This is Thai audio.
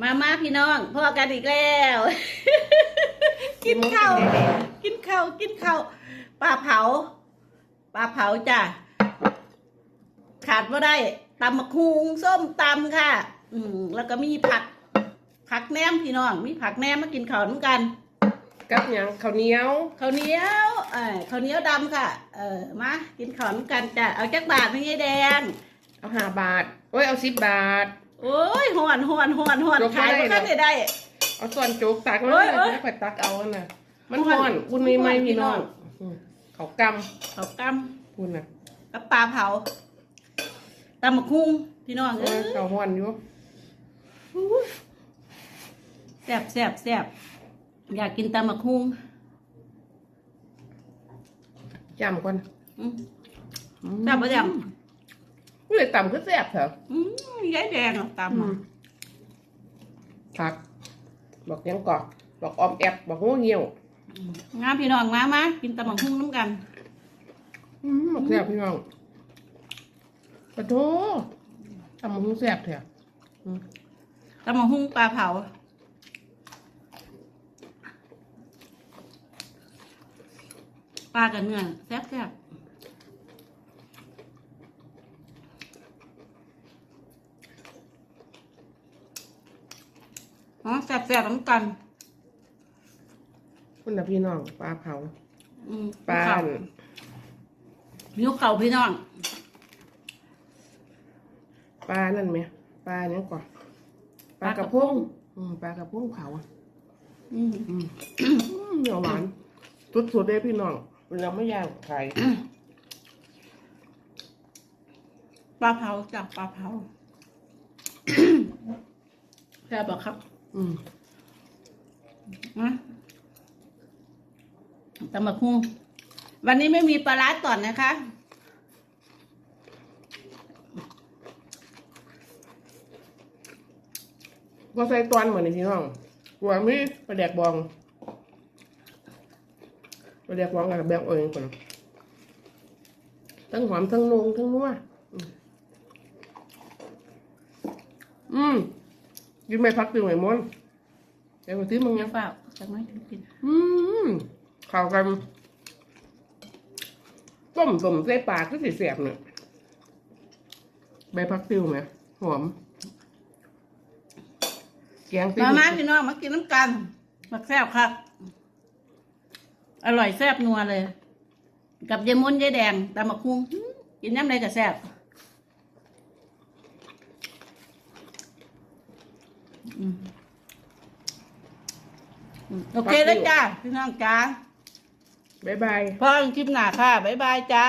มามาพี่น้องพ่อกันอีกแล้ว กินข้าวกินข้าวกินข้าวปลาเผาปลาเผาจ้ะขาดไม่ได้ตำมะคุงส้มตำค่ะ อืมแล้วก็มีผัก ผักแหนมพี่น้อง มีผักแหนมมากินข้าวน้ำกันกับหยังข้าวเหนียวข้าวเหนียวเออข้าวเหนียวดำค่ะ เออมากินข้าวน้ำกันจ้ะเอาจักบาทไม่ใช่แดง เอาห้าบาทโอ้ยเอาสิบบาท โอ้ยหวนหวนหวนหวนยกไม่ขายได้ไม่หรค่ออยได้ เอาส่วนโจ๊กตักมาเอ้เลยยเอ้ยแล้วค่อยตักเอาอันน่ะ มันฮ้ร้ออนนอุ่นไม่ไหมฮ้อนพี่น้องพี่น้องอืมเขากเขากำคุณน่ะำกับปลาเผาตำมะคุงพี่น้องเอเอ้อยเขาห้อนอยู่แซ่บแซ่บแซ่บอยากกินตำมะคุงจำก่อนอืมแซ่บปะจ๊ะ กูเลยต่ำก็แซ่บเถอะอืมยายแดงเอาตำมาผักบอกยังกอกบอกออมแอบบอกหัวเหี่ยวงามพี่น้องมามากินตำมะคุงน้ำกัน อืมบอกแซ่บพี่น้องปะโถทำมันแซ่บเถอะตำมะคุงปลาเผา ปลากับเนื้อแซ่บแซ่บ อ๋อแซ่บแซ่บน้ำกัน คุณน่ะพี่น้องปลาเผาอืมปลาเข่นิ้วเข่าพี่น้อง ปลานั่นไหมปลาเนี้ยก่อนปลากระพงอืมปลากระพงเผาอะอืมอืมอืมเหนียวหวานสุดๆเลยพี่น้องเราไม่ย่างไข่ปลาเผาจากปลาเผา แซ่บบอกครับ อืมนะตำบักหุ่งวันนี้ไม่มีปลาร้าต่อนนะคะ ก็ใส่ตอนเหมือนพี่น้องกลัวมีปลาแดกบองปลาแดกบองกับแบงเอิญคนทั้งหอมทั้งนุ่งทั้งนัวอืม กินไม่พักตื่นไหมมนเดี๋ยวมาซื้อมึงยัยังงเปล่าจากไม่ถึงกินอืมเข้ากันต้มต้มใส่ปากก็สิเสียบเนี่ยใบพักติวไหมหอมแกงซีมาฟู้มาดพี่น้องมากินน้ำกันมักแซ่บครับอร่อยแซ่บนัวเลย กับยายมุนยายแดงตำบักหุ่งอื้อกินน้ำใดก็แซ่บ อืมอืมโอเคแล้วจ้าพี่น้องจ้าบ๊ายบาย พ่อคลิปหน้าค่ะ บ๊ายบายจ้า